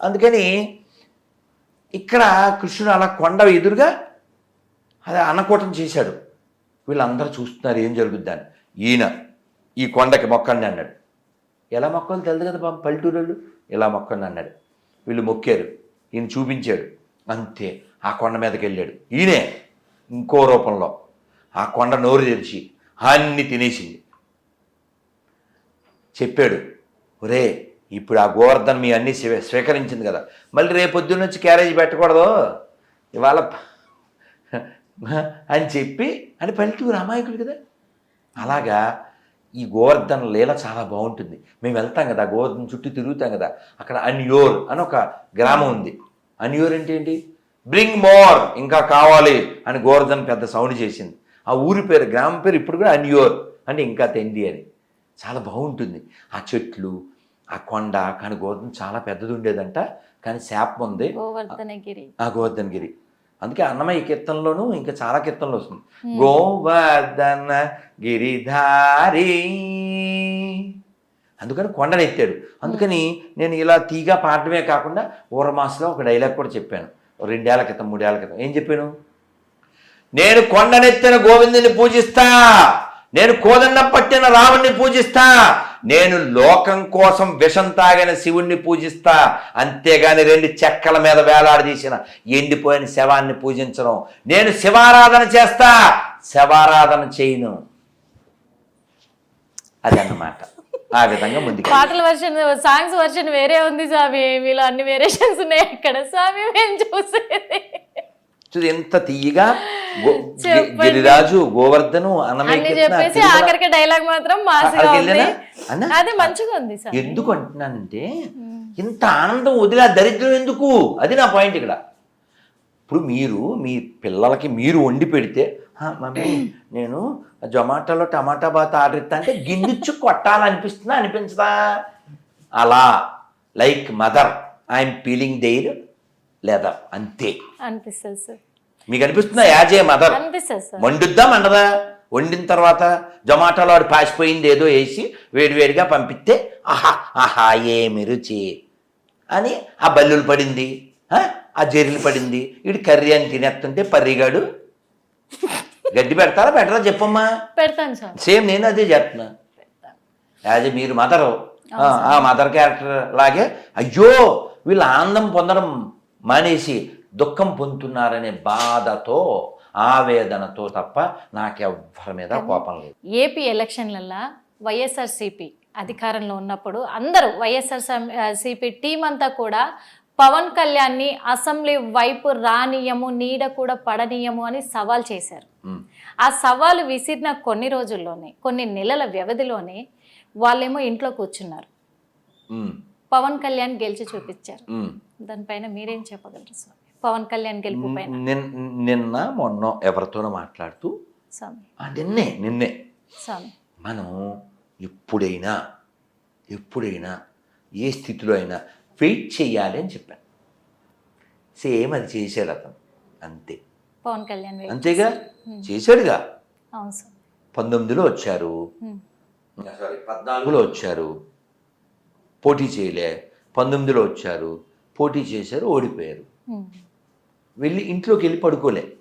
అందుకని ఇక్కడ కృష్ణుడు అలా కొండ ఎదురుగా అది అన్నకూటం చేశాడు. వీళ్ళందరూ చూస్తున్నారు ఏం జరుగుద్దని. ఈయన ఈ కొండకి మొక్కండి అన్నాడు. ఎలా మొక్కలు తెలియదు కదా పాపం పల్లెటూరు ఇలా మొక్కండి అన్నాడు. వీళ్ళు మొక్కారు. ఈయన చూపించాడు. అంతే ఆ కొండ మీదకి వెళ్ళాడు. ఈయనే ఇంకో రూపంలో ఆ కొండ నోరు తెరిచి అన్ని తినేసింది. చెప్పాడు ఒరే ఇప్పుడు ఆ గోవర్ధన్ మీ అన్ని స్వీకరించింది కదా. మళ్ళీ రేపు నుంచి క్యారేజ్ పెట్టకూడదు. ఇవాళ అని చెప్పి అని పల్లెటూరు అమాయకుడు కదా. అలాగా ఈ గోవర్ధన లీల చాలా బాగుంటుంది. మేము వెళ్తాం కదా గోవర్ధన చుట్టూ తిరుగుతాం కదా. అక్కడ అన్యోర్ అని ఒక గ్రామం ఉంది. అన్యోర్ అంటే ఏంటి? బ్రింగ్ మోర్ ఇంకా కావాలి అని గోవర్ధన్ పెద్ద సౌండ్ చేసింది. ఆ ఊరి పేరు గ్రామం పేరు ఇప్పుడు కూడా అన్యోర్ అంటే ఇంకా తెండి అని. చాలా బాగుంటుంది. ఆ చెట్లు ఆ కొండ కానీ గోవర్ధన్ చాలా పెద్దది ఉండేదంట కానీ శాపం ఉంది. గోవర్ధనగిరి. ఆ గోవర్ధనగిరి. అందుకే అన్నమయ్య కీర్తనలోను ఇంకా చాలా కీర్తనలు వస్తుంది. గోవర్ధన గిరిధారి అందుకని కొండనెత్తాడు అందుకని నేను ఇలా తీగా పాడటమే కాకుండా ఊరమాసలో ఒక డైలాగ్ కూడా చెప్పాను. రెండేళ్ళ క్రితం మూడేళ్ళ క్రితం. ఏం చెప్పాను? నేను కొండనెత్తిన గోవిందుని పూజిస్తా. నేను కోదండం పట్టిన రాముణ్ణి పూజిస్తా. నేను లోకం కోసం విషం తాగిన శివుణ్ణి పూజిస్తా. అంతేగాని రెండు చెక్కల మీద వేలాడదీసిన ఎండిపోయిన శవాన్ని పూజించను. నేను శివారాధన చేస్తా. శవారాధన చేయను. అదన్నమాట. ఆ విధంగా ముందుకు పాటల వర్షన్ సాంగ్స్ వర్షన్ వేరే ఉంది స్వామి. వీళ్ళు అన్ని వేరియేషన్స్ ఉన్నాయి ఇక్కడ స్వామి మేము చూసేది. చూడు ఎంత తీయగా. గిరిరాజు గోవర్ధను చెప్పేసి. ఆఖరికి డైలాగ్ మాత్రం? అది మంచిగా ఉంది ఎందుకు అంటున్నానంటే ఇంత ఆనందం వదిలే దరిద్రం ఎందుకు? అది నా పాయింట్ ఇక్కడ. ఇప్పుడు మీరు మీ పిల్లలకి మీరు వండి పెడితే "ఆ, మమ్మీ నేను జొమాటోలో టమాటా బాత్ ఆర్డర్ ఇస్తా అంటే గిన్నెచ్చు కొట్టాలనిపిస్తుందా అనిపించదా? అలా like mother I'm feeling there లేదా అంతే. అనిపిస్తుంది సార్. మీకు అనిపిస్తుందా? As a mother. వండుద్దా మండదా? వండిన తర్వాత జొమాటోలో వాడు పాసిపోయింది ఏదో వేసి వేడివేడిగా పంపిస్తే ఆహా ఆహా ఏమి రుచి అని ఆ బల్లులు పడింది ఆ, జెర్రీలు పడింది. వీడు కర్రీ అని తినేస్తుంటే పర్రిగాడు గడ్డి పెడతారా పెట్టరా చెప్పమ్మా? పెడతాను సార్. సేమ్ నేను అదే చెప్తున్నా యాజ్ ఏ మీరు మదరు. ఆ మదర్ క్యారెక్టర్ లాగే అయ్యో వీళ్ళు ఆనందం పొందడం మానేసి దుఃఖం పొందుతున్నారనే బాధతో ఆవేదనతో తప్ప నాకెవ్వరి మీద కోపం లేదు. ఏపీ ఎలక్షన్లల్లో వైఎస్ఆర్సీపీ అధికారంలో ఉన్నప్పుడు అందరూ వైఎస్ఆర్ సిపి టీం అంతా కూడా పవన్ కళ్యాణ్ని అసెంబ్లీ వైపు రానియము నీడ కూడా పడనీయము అని సవాల్ చేశారు. ఆ సవాలు విసిరిన కొన్ని రోజుల్లోనే కొన్ని నెలల వ్యవధిలోనే వాళ్ళేమో ఇంట్లో కూర్చున్నారు. పవన్ కళ్యాణ్ గెలిచి చూపించారు. దానిపైన మీరేం చెప్పగలరు స్వామి? పవన్ కళ్యాణ్ గెలుపు పైన. నిన్న మొన్న ఎవరితోనో మాట్లాడుతూ నిన్నే నిన్నే. మనం ఎప్పుడైనా ఎప్పుడైనా ఏ స్థితిలో అయినా వెయిట్ చేయాలి అని చెప్పాను. సేమ్ అది చేశాడు అతను. అంతే. పవన్ కళ్యాణ్ అంతేగా. చేశాడుగా? పంతొమ్మిదిలో వచ్చారు. సారీ పద్నాలుగులో వచ్చారు. పోటీ చేయలే. పంతొమ్మిదిలో వచ్చారు. పోటీ చేశారు ఓడిపోయారు. వెళ్ళి ఇంట్లోకి వెళ్ళి పడుకోలే.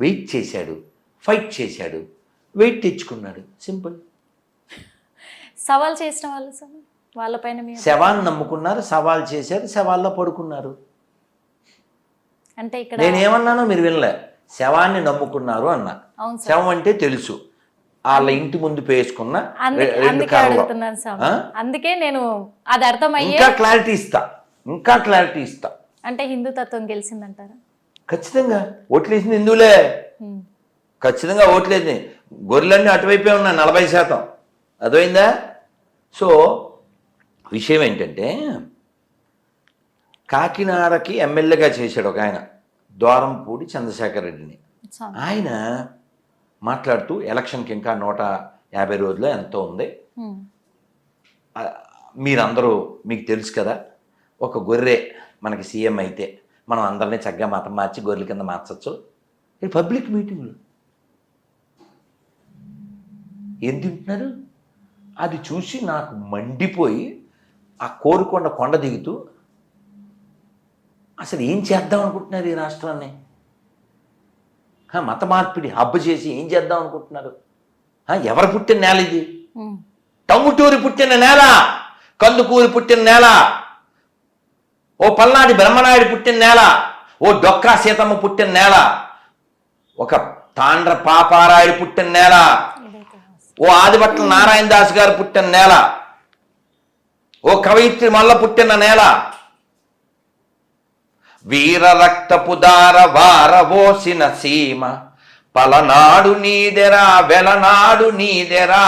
వెయిట్ చేశాడు ఫైట్ చేశాడు వెయిట్ తెచ్చుకున్నాడు. సింపుల్. సవాల్ చేసిన వాళ్ళు వాళ్ళపైన శవాన్ని నమ్ముకున్నారు సవాల్ చేశారు శవాల్లో పడుకున్నారు. అంటే ఇక్కడ నేనేమన్నానో మీరు వినలే. శవాన్ని నమ్ముకున్నారు అన్నా. శవం అంటే తెలుసు. వాళ్ళ ఇంటి ముందు పేసుకున్న అందుకే నేను అది అర్థమయ్యే ఇంకా క్లారిటీ ఇస్తా. ఇంకా క్లారిటీ ఇస్తా. అంటే హిందూ తత్వం గెలిచిందంటారా? ఖచ్చితంగా. ఓట్లేసింది హిందువులే. ఖచ్చితంగా ఓట్లేదు గొర్రెలన్నీ అటువైపే ఉన్నాయి నలభై శాతం. అర్థమైందా? సో విషయం ఏంటంటే కాకినాడకి ఎమ్మెల్యేగా చేశాడు ఒక ఆయన ద్వారంపూడి చంద్రశేఖర్ రెడ్డిని. ఆయన మాట్లాడుతూ ఎలక్షన్కి ఇంకా నూట యాభై రోజులు ఎంతో ఉంది. మీరందరూ మీకు తెలుసు కదా ఒక గొర్రె మనకి సీఎం అయితే మనం అందరినీ చక్కగా మతం మార్చి గొర్రెల కింద మార్చచ్చు. ఇది పబ్లిక్ మీటింగ్లు. ఏం తింటున్నారు? అది చూసి నాకు మండిపోయి ఆ కోరుకొండ కొండ దిగుతూ అసలు ఏం చేద్దాం అనుకుంటున్నారు ఈ రాష్ట్రాన్ని? మత మార్పిడి హబ్బు చేసి ఏం చేద్దాం అనుకుంటున్నారు? ఎవరు పుట్టిన నేల ఇది? ఉమ్, టంగుటూరి పుట్టిన నేల కందుకూరి పుట్టిన నేల. ఓ పల్నాడి బ్రహ్మనాయుడు పుట్టిన నేల ఓ డొక్కా సీతమ్మ పుట్టిన నేల ఒక తాండ్ర పాపారాయుడు పుట్టిన నేల ఓ ఆదిభట్ల నారాయణ దాస్ గారు పుట్టిన నేల ఓ కవయిత్రి మల్ల పుట్టిన నేల. వీర రక్తపు దార వారవోసిన సీమ పలనాడు నీదెరా వెలనాడు నీదెరా.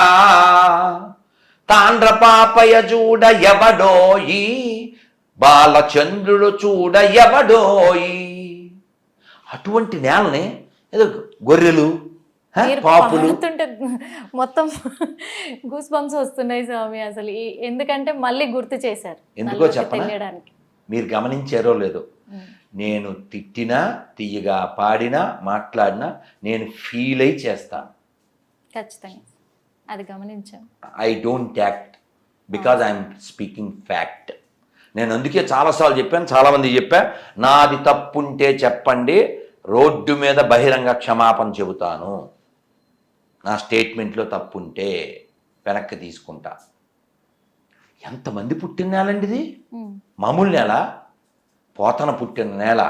తాండ్ర పాపయ చూడ ఎవడోయి బాలచంద్రుడు చూడ ఎవడోయి అటువంటి నేలని ఏదో గొర్రెలు పాపులు. మొత్తం గూస్ బంప్స్ వస్తున్నాయి స్వామి అసలు. ఎందుకంటే మళ్ళీ గుర్తు చేశారు. ఎందుకో? తెలియడానికి మీరు గమనించారో లేదో. నేను తిట్టినా తీయగా పాడినా మాట్లాడినా నేను ఫీల్ అయి చేస్తాను ఖచ్చితంగా. అది గమనించాం. I don't act because I'm speaking fact నేను అందుకే చాలాసార్లు చెప్పాను చాలామంది చెప్పా నాది తప్పుంటే చెప్పండి రోడ్డు మీద బహిరంగ క్షమాపణ చెబుతాను. నా స్టేట్మెంట్లో తప్పుంటే వెనక్కి తీసుకుంటా. ఎంతమంది పుట్టిన నేలండి ఇది మామూలు నేల పోతన పుట్టిన నేల.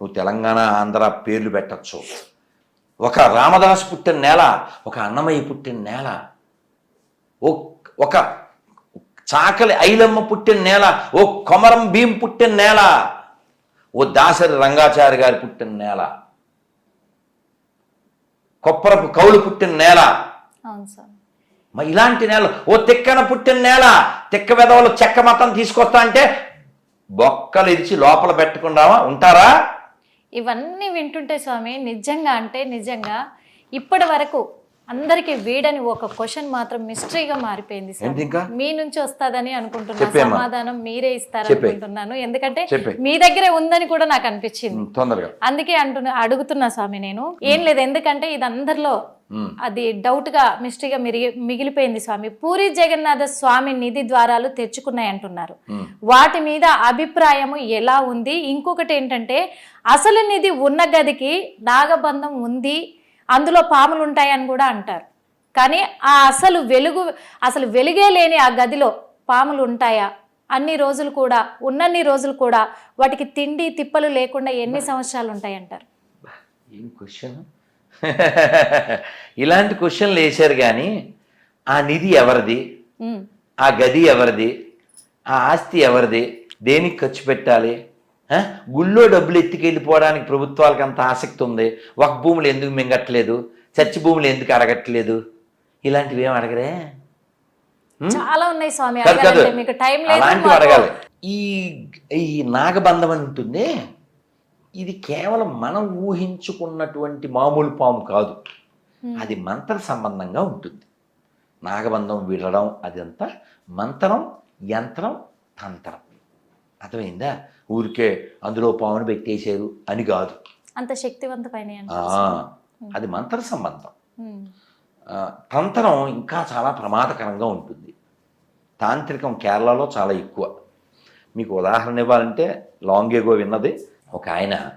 నువ్వు తెలంగాణ ఆంధ్ర పేర్లు పెట్టచ్చు. ఒక రామదాసు పుట్టిన నేల ఒక అన్నమయ్య పుట్టిన నేల. ఒక చాకలి ఐలమ్మ పుట్టిన నేల ఓ కొమరం భీం పుట్టిన నేల ఓ దాసరి రంగాచారి గారి పుట్టిన నేల కొప్పరపు కౌలు పుట్టిన నేల. మరి ఇలాంటి నేల ఓ తిక్కన పుట్టిన నేల తిక్క వెదవలు చెక్క మతం తీసుకొస్తా అంటే బొక్కలు ఇరిచి లోపల పెట్టకుండా ఉంటారా? ఇవన్నీ వింటుంటే స్వామి నిజంగా అంటే నిజంగా ఇప్పటి వరకు అందరికి వీడని ఒక క్వశ్చన్ మాత్రం మిస్టరీగా మారిపోయింది ఇంకా? మీ నుంచి వస్తాదని అనుకుంటున్నా చెప్పేమ్మా. సమాధానం మీరే. ఇస్తారనుకుంటున్నాను ఎందుకంటే. మీ దగ్గరే ఉందని కూడా నాకు అనిపించింది అందుకే అంటున్నా అడుగుతున్నా స్వామి నేను ఏం లేదు ఎందుకంటే ఇది అందరిలో అది డౌట్గా మిస్టరీగా మిగిలిపోయింది స్వామి పూరి జగన్నాథ స్వామి నిధి ద్వారాలు తెచ్చుకున్నాయి అంటున్నారు. వాటి మీద అభిప్రాయము ఎలా ఉంది ఇంకొకటి ఏంటంటే అసలు నిధి ఉన్న గదికి నాగబంధం ఉంది అందులో పాములు ఉంటాయని కూడా అంటారు. కానీ ఆ అసలు వెలుగు అసలు వెలుగే లేని ఆ గదిలో పాములు ఉంటాయా? అన్ని రోజులు కూడా ఉన్నన్ని రోజులు కూడా వాటికి తిండి తిప్పలు లేకుండా ఎన్ని సంవత్సరాలు ఉంటాయంటారు? ఏం క్వశ్చన్ ఇలాంటి క్వశ్చన్లు వేశారు కానీ ఆ నిధి ఎవరిది? ఆ గది ఎవరిది? ఆ ఆస్తి ఎవరిది? దేనికి ఖర్చు పెట్టాలి? గుళ్ళో డబ్బులు ఎత్తుకెళ్ళిపోవడానికి ప్రభుత్వాలకు అంత ఆసక్తి ఉంది. ఒక భూములు ఎందుకు మింగట్లేదు? చచ్చి భూములు ఎందుకు అడగట్లేదు? ఇలాంటివి ఏం అడగరే? చాలా ఉన్నాయి స్వామి అలాంటివి అడగాలి. ఈ ఈ నాగబంధం అని ఉంటుంది. ఇది కేవలం మనం ఊహించుకున్నటువంటి మామూలు పాము కాదు. అది మంత్ర సంబంధంగా ఉంటుంది. నాగబంధం విడడం అదంతా మంత్రం యంత్రం తంత్రం. అర్థమైందా? ఊరికే అందులో పామును పెట్టేశారు అని కాదు. అంత శక్తివంతమైన అది మంత్ర సంబంధం. తంత్రం ఇంకా చాలా ప్రమాదకరంగా ఉంటుంది. తాంత్రికం కేరళలో చాలా ఎక్కువ. మీకు ఉదాహరణ ఇవ్వాలంటే లాంగ్ ఎగో విన్నది. ఒక ఆయన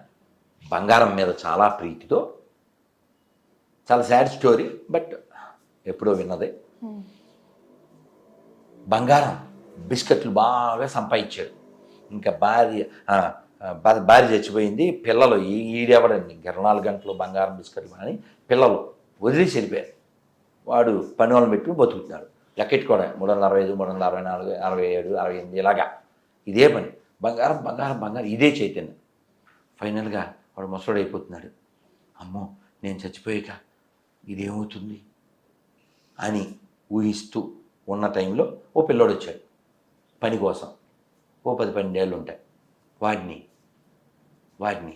బంగారం మీద చాలా ప్రీతితో చాలా సాడ్ స్టోరీ బట్ ఎప్పుడో విన్నది. బంగారం బిస్కెట్లు బాగా సంపాదించాడు. ఇంకా భార్య భార్య చచ్చిపోయింది పిల్లలు ఈడెవడండి? ఇంకా ఇరవై నాలుగు గంటలు బంగారం బిస్కెట్లు అని పిల్లలు వదిలేసి వెళ్ళిపోయారు. వాడు పని వాళ్ళని పెట్టుకుని బతుకుతున్నాడు. లెక్కెట్టుకోవడం మూడు వందల అరవై ఐదు మూడు వందల అరవై నాలుగు అరవై ఏడు అరవై ఎనిమిది ఇలాగా. ఇదే పని. బంగారం బంగారం బంగారం ఇదే చైతన్యం. ఫైనల్గా వాడు ముసడు అయిపోతున్నాడు. అమ్మో నేను చచ్చిపోయాక ఇదేమవుతుంది? అని ఊహిస్తూ ఉన్న టైంలో ఓ పిల్లోడు వచ్చాడు. పని కోసం. ఓ పది పన్నెండేళ్ళు ఉంటాయి. వాడిని వాడిని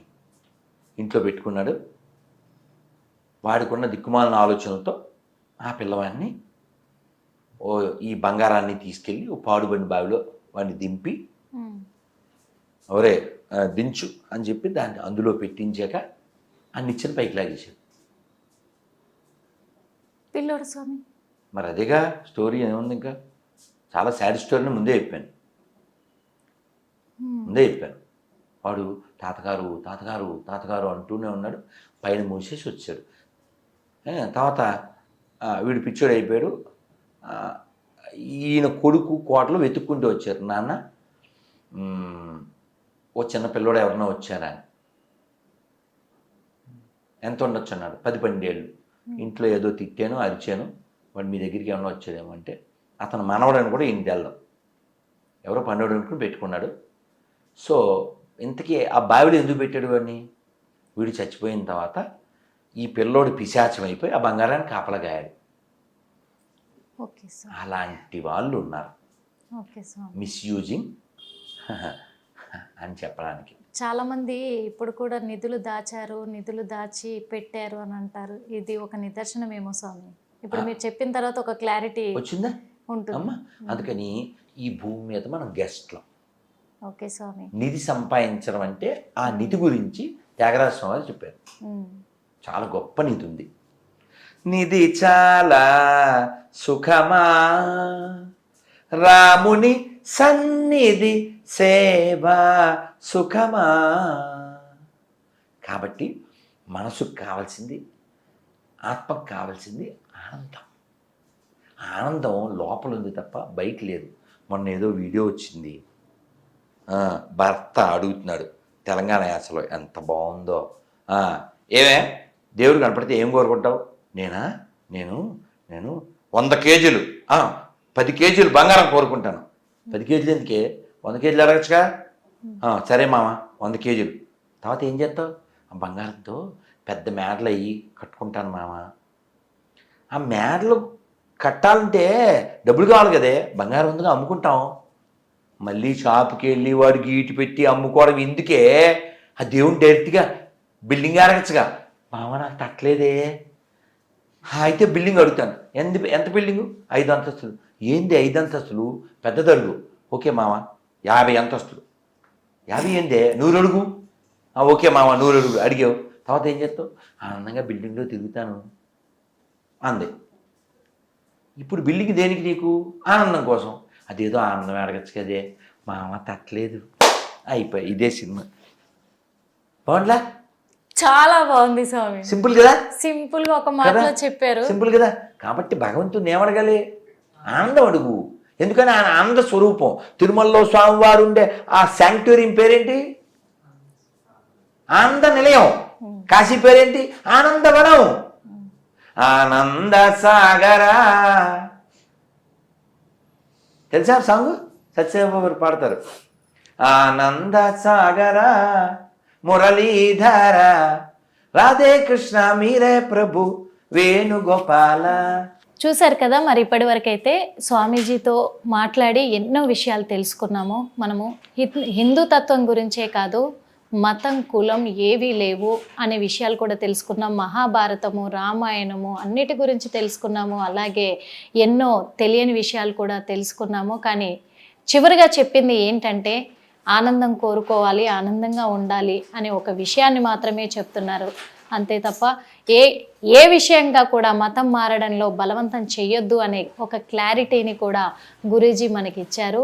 ఇంట్లో పెట్టుకున్నాడు. వాడికున్న దిక్కుమాలిన ఆలోచనలతో ఆ పిల్లవాడిని ఓ ఈ బంగారాన్ని తీసుకెళ్ళి ఓ పాడుబడిన బావిలో వాడిని దింపి ఆ, దించు అని చెప్పి దాన్ని అందులో పెట్టించాక ఆ నిచ్చెన పైకి లాగేశాడు. పిల్లోడు స్వామి. మరి అదేగా స్టోరీ ఏముంది ఇంకా? చాలా సాడ్ స్టోరీని ముందే చెప్పాను. ముందే చెప్పాను. వాడు తాతగారు తాతగారు తాతగారు అంటూనే ఉన్నాడు. పైన మూసేసి వచ్చాడు. తర్వాత వీడు పిచ్చోడు అయిపోయాడు. ఈయన కొడుకు కోటలు వెతుక్కుంటూ వచ్చారు. నాన్న ఓ చిన్న పిల్లోడు ఎవరన్నా వచ్చారా అని. ఎంత ఉండొచ్చు అన్నాడు. పది పన్నెండేళ్ళు. ఇంట్లో ఏదో తిట్టాను అరిచాను. వాడు మీ దగ్గరికి ఏమన్నా వచ్చాడేమో అంటే అతను మనవడని కూడా ఈయన తెల్లం. ఎవరో పన్నెండు అనుకుని పెట్టుకున్నాడు. సో ఇంతకీ ఆ బావిలో ఎందుకు పెట్టాడు వాడిని? వీడు చచ్చిపోయిన తర్వాత ఈ పిల్లోడు పిశాచం అయిపోయి ఆ బంగారాన్ని కాపలగాయాడు స్వామి అలాంటి వాళ్ళు ఉన్నారు. మిస్యూజింగ్ అని చెప్పడానికి. చాలా మంది ఇప్పుడు కూడా నిధులు దాచారు నిధులు దాచి పెట్టారు అని అంటారు. ఇది ఒక నిదర్శనమేమో స్వామి. ఇప్పుడు మీరు చెప్పిన తర్వాత ఒక క్లారిటీ వచ్చిందా? ఉంటుంది. అమ్మా అందుకని ఈ భూమి మీద మనం గెస్ట్లం. ఓకే స్వామి. నిధి సంపాదించడం అంటే ఆ నిధి గురించి త్యాగరాజ స్వామి చెప్పారు. చాలా గొప్ప నిధి ఉంది. నిధి చాలా సుఖమా. రాముని సన్నిధి సేవ సుఖమా. కాబట్టి మనసుకు కావాల్సింది ఆత్మకు కావాల్సింది ఆనందం. ఆనందం లోపల ఉంది తప్ప బయట లేదు. మొన్న ఏదో వీడియో వచ్చింది. భర్త అడుగుతున్నాడు తెలంగాణ యాసలో ఎంత బాగుందో. ఏమే? దేవుడు కనపడితే ఏం కోరుకుంటావు? నేనా? నేను నేను వంద కేజీలు పది కేజీలు బంగారం కోరుకుంటాను. పది కేజీలు ఎందుకే? వంద కేజీలు అడగచ్చుగా? సరే మామ వంద కేజీలు. తర్వాత ఏం చేస్తావు? ఆ బంగారంతో పెద్ద మేడలు అయ్యి కట్టుకుంటాను మామ. ఆ మేడలు కట్టాలంటే డబ్బులు కావాలి కదే బంగారం ఉందిగా అమ్ముకుంటాం? మళ్ళీ షాప్కి వెళ్ళి వాడికి ఈటి పెట్టి అమ్ముకోవడం ఎందుకే? ఆ దేవుని డైరెక్ట్గా బిల్డింగ్ అడగచ్చుగా మామ నాకు తట్టలేదే. అయితే బిల్డింగ్ అడుగుతాను. ఎంత ఎంత బిల్డింగు? ఐదు అంతస్తులు. ఏంది ఐదు అంతస్తులు? పెద్ద అడుగు ఓకే మామ. యాభై అంతస్తులు. యాభై ఏందే? నూరు అడుగు. ఓకే మామ నూరు అడుగు. అడిగావు. తర్వాత ఏం చేస్తావు? ఆనందంగా బిల్డింగ్లో తిరుగుతాను. అంది. ఇప్పుడు బిల్డింగ్ దేనికి నీకు? ఆనందం కోసం. అదేదో ఆనందం అడగచ్చు కదే. మామ తట్టలేదు. అయిపోయి ఇదే సినిమా. బాగుండ్లా చాలా బాగుంది స్వామి. సింపుల్ కదా? సింపుల్గా ఒక మాటలో? చెప్పారు. సింపుల్ కదా? కాబట్టి భగవంతుని ఏమడగాలి ఆనందం అడుగు. ఎందుకని? ఆయన ఆనంద స్వరూపం. తిరుమలలో స్వామివారు ఉండే ఆ శాంక్టోరియం పేరేంటి? ఆనంద నిలయం. కాశీ పేరేంటి? ఆనందవనం. ఆనంద సాగరా. తెలుసా సాంగ్? సత్యబాబు పాడతారు. ఆనంద సాగరా మురళీధర రాధే కృష్ణ మీరే ప్రభు వేణుగోపాల. చూశారు కదా మరి ఇప్పటి వరకైతే స్వామీజీతో మాట్లాడి ఎన్నో విషయాలు తెలుసుకున్నాము. మనము హిందూ తత్వం గురించే కాదు మతం కులం ఏవీ లేవు అనే విషయాలు కూడా తెలుసుకున్నాం. మహాభారతము రామాయణము అన్నిటి గురించి తెలుసుకున్నాము. అలాగే ఎన్నో తెలియని విషయాలు కూడా తెలుసుకున్నాము. కానీ చివరిగా చెప్పింది ఏంటంటే ఆనందం కోరుకోవాలి ఆనందంగా ఉండాలి అనే ఒక విషయాన్ని మాత్రమే చెప్తున్నారు. అంతే తప్ప ఏ ఏ విషయంగా కూడా మతం మారడంలో బలవంతం చెయ్యొద్దు అనే ఒక క్లారిటీని కూడా గురూజీ మనకి ఇచ్చారు